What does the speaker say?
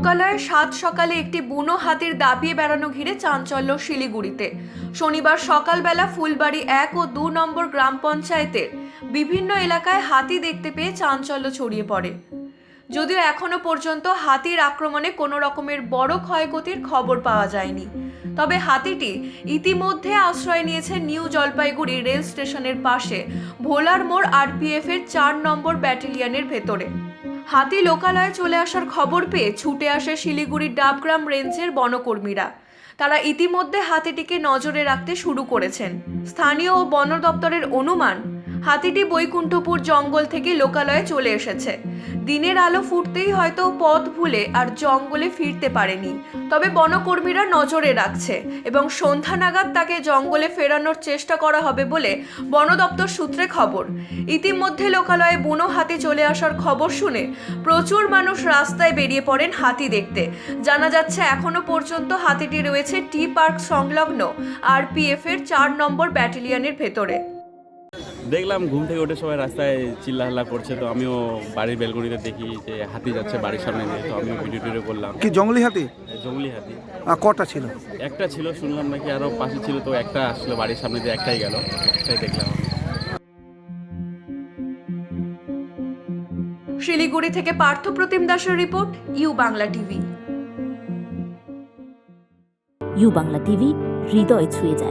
লোকালয়ে সাত সকালে একটি বুনো হাতির দাপিয়ে বেড়ানো ঘিরে চাঞ্চল্য শিলিগুড়িতে। শনিবার সকালবেলা ফুলবাড়ি এক ও দু নম্বর গ্রাম পঞ্চায়েতের বিভিন্ন এলাকায় হাতি দেখতে পেয়ে চাঞ্চল্য ছড়িয়ে পড়ে। যদিও এখনও পর্যন্ত হাতির আক্রমণে কোনো রকমের বড় ক্ষয়ক্ষতির খবর পাওয়া যায়নি। তবে হাতিটি ইতিমধ্যে আশ্রয় নিয়েছে নিউ জলপাইগুড়ি রেল স্টেশনের পাশে ভোলার মোড় আরপিএফ এর চার নম্বর ব্যাটালিয়নের ভেতরে। হাতি লোকালয়ে চলে আসার খবর পেয়ে ছুটে আসে শিলিগুড়ির ডাবগ্রাম রেঞ্জের বনকর্মীরা। তারা ইতিমধ্যে হাতিটিকে নজরে রাখতে শুরু করেছেন। স্থানীয় ও বন দপ্তরের অনুমান হাতিটি বৈকুণ্ঠপুর জঙ্গল থেকে লোকালয়ে চলে এসেছে। দিনের আলো ফুটতেই হয়তো পথ ভুলে আর জঙ্গলে ফিরতে পারেনি। তবে বনকর্মীরা নজরে রাখছে এবং সন্ধ্যা নাগাদ তাকে জঙ্গলে ফেরানোর চেষ্টা করা হবে বলে বন দপ্তর সূত্রে খবর। ইতিমধ্যে লোকালয়ে বুনো হাতি চলে আসার খবর শুনে প্রচুর মানুষ রাস্তায় বেরিয়ে পড়েন হাতি দেখতে। জানা যাচ্ছে, এখনও পর্যন্ত হাতিটি রয়েছে টি পার্ক সংলগ্ন আর আরপিএফ এর চার নম্বর ব্যাটালিয়নের ভেতরে। দেখলাম ঘুম থেকে উঠে সবাই রাস্তায় চিল্লাহাল্লা করছে তো আমিও বাড়ির বেলকনিতে দেখি যে হাতি যাচ্ছে বাড়ির সামনে দিয়ে তো আমিও ভিডিও টিডিও করলাম। কি জঙ্গলি হাতি? জঙ্গলি হাতি। আর কটা ছিল? একটা ছিল শুনলাম নাকি আরও পাশে ছিল তো একটা আসলো বাড়ির সামনে দিয়ে একটাই গেল। একটাই দেখলাম শিলিগুড়ি থেকে পার্থ প্রতিম দাসের report U Bangla TV. U Bangla TV হৃদয় ছুঁয়ে যায়।